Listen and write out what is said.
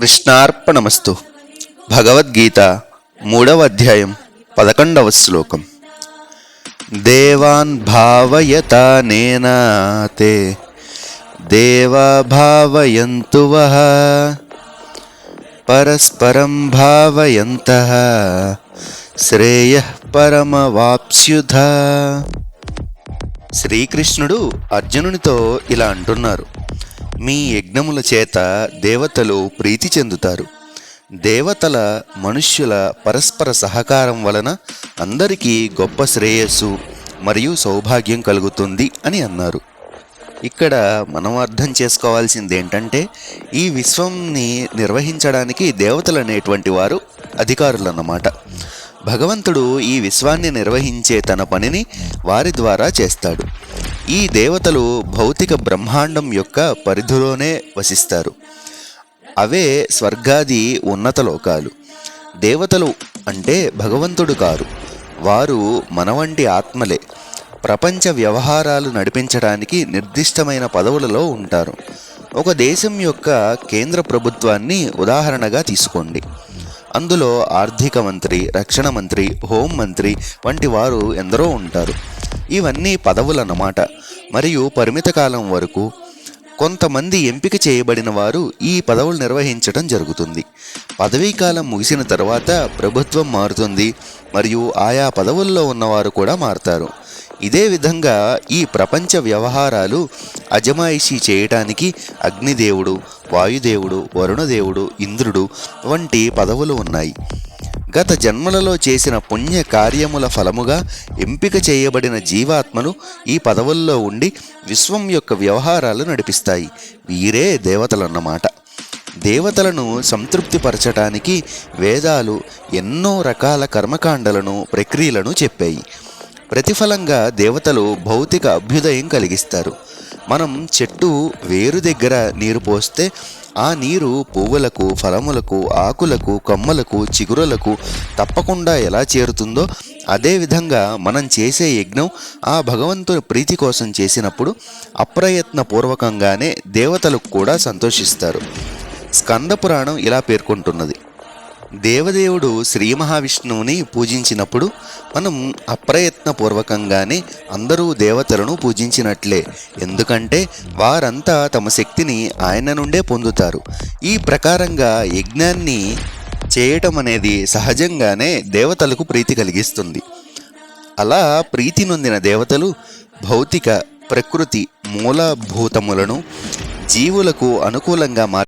కృష్ణార్పణమస్తు. భగవద్గీత మూడవ అధ్యాయం పదకొండవ శ్లోకం. దేవాన్ భావయతానేనాతే దేవా భావయంతు పరస్పరం భావయంత శ్రేయ పరమవాప్స్యుధ. శ్రీకృష్ణుడు అర్జునునితో ఇలా అంటున్నారు. మీ యజ్ఞముల చేత దేవతలు ప్రీతి చెందుతారు. దేవతల మనుష్యుల పరస్పర సహకారం వలన అందరికీ గొప్ప శ్రేయస్సు మరియు సౌభాగ్యం కలుగుతుంది అని అన్నారు. ఇక్కడ మనం అర్థం చేసుకోవాల్సింది ఏంటంటే ఈ విశ్వంని నిర్వహించడానికి దేవతలు అనేటువంటి వారు అధికారులన్నమాట. భగవంతుడు ఈ విశ్వాన్ని నిర్వహించే తన పనిని వారి ద్వారా చేస్తాడు. ఈ దేవతలు భౌతిక బ్రహ్మాండం యొక్క పరిధిలోనే వసిస్తారు. అవే స్వర్గాది ఉన్నత లోకాలు. దేవతలు అంటే భగవంతుడు కారు. వారు మన వంటి ఆత్మలే. ప్రపంచ వ్యవహారాలు నడిపించడానికి నిర్దిష్టమైన పదవులలో ఉంటారు. ఒక దేశం యొక్క కేంద్ర ప్రభుత్వాన్ని ఉదాహరణగా తీసుకోండి. అందులో ఆర్థిక మంత్రి రక్షణ మంత్రి హోం మంత్రి వంటి వారు ఎందరో ఉంటారు. ఇవన్నీ పదవులన్నమాట. మరియు పరిమిత కాలం వరకు కొంతమంది ఎంపిక చేయబడిన వారు ఈ పదవులు నిర్వహించడం జరుగుతుంది. పదవీ కాలం ముగిసిన తర్వాత ప్రభుత్వం మారుతుంది మరియు ఆయా పదవుల్లో ఉన్నవారు కూడా మారుతారు. ఇదే విధంగా ఈ ప్రపంచ వ్యవహారాలు అజమాయిషీ చేయటానికి అగ్నిదేవుడు వాయుదేవుడు వరుణదేవుడు ఇంద్రుడు వంటి పదవులు ఉన్నాయి. గత జన్మలలో చేసిన పుణ్య కార్యముల ఫలముగా ఎంపిక చేయబడిన జీవాత్మలు ఈ పదవుల్లో ఉండి విశ్వం యొక్క వ్యవహారాలు నడిపిస్తాయి. వీరే దేవతలన్నమాట. దేవతలను సంతృప్తిపరచటానికి వేదాలు ఎన్నో రకాల కర్మకాండలను ప్రక్రియలను చెప్పాయి. ప్రతిఫలంగా దేవతలు భౌతిక అభ్యుదయం కలిగిస్తారు. మనం చెట్టు వేరు దగ్గర నీరు పోస్తే ఆ నీరు పువ్వులకు ఫలములకు ఆకులకు కొమ్మలకు చిగురులకు తప్పకుండా ఎలా చేరుతుందో అదేవిధంగా మనం చేసే యజ్ఞం ఆ భగవంతుని ప్రీతి కోసం చేసినప్పుడు అప్రయత్నపూర్వకంగానే దేవతలకు కూడా సంతోషిస్తారు. స్కంద పురాణం ఇలా పేర్కొంటున్నది. దేవదేవుడు శ్రీ మహావిష్ణువుని పూజించినప్పుడు మనం అప్రయత్నపూర్వకంగానే అందరూ దేవతలను పూజించినట్లే. ఎందుకంటే వారంతా తమ శక్తిని ఆయన నుండే పొందుతారు. ఈ ప్రకారంగా యజ్ఞాన్ని చేయటం అనేది సహజంగానే దేవతలకు ప్రీతి కలిగిస్తుంది. అలా ప్రీతి నొందిన దేవతలు భౌతిక ప్రకృతి మూలభూతములను జీవులకు అనుకూలంగా మార్చి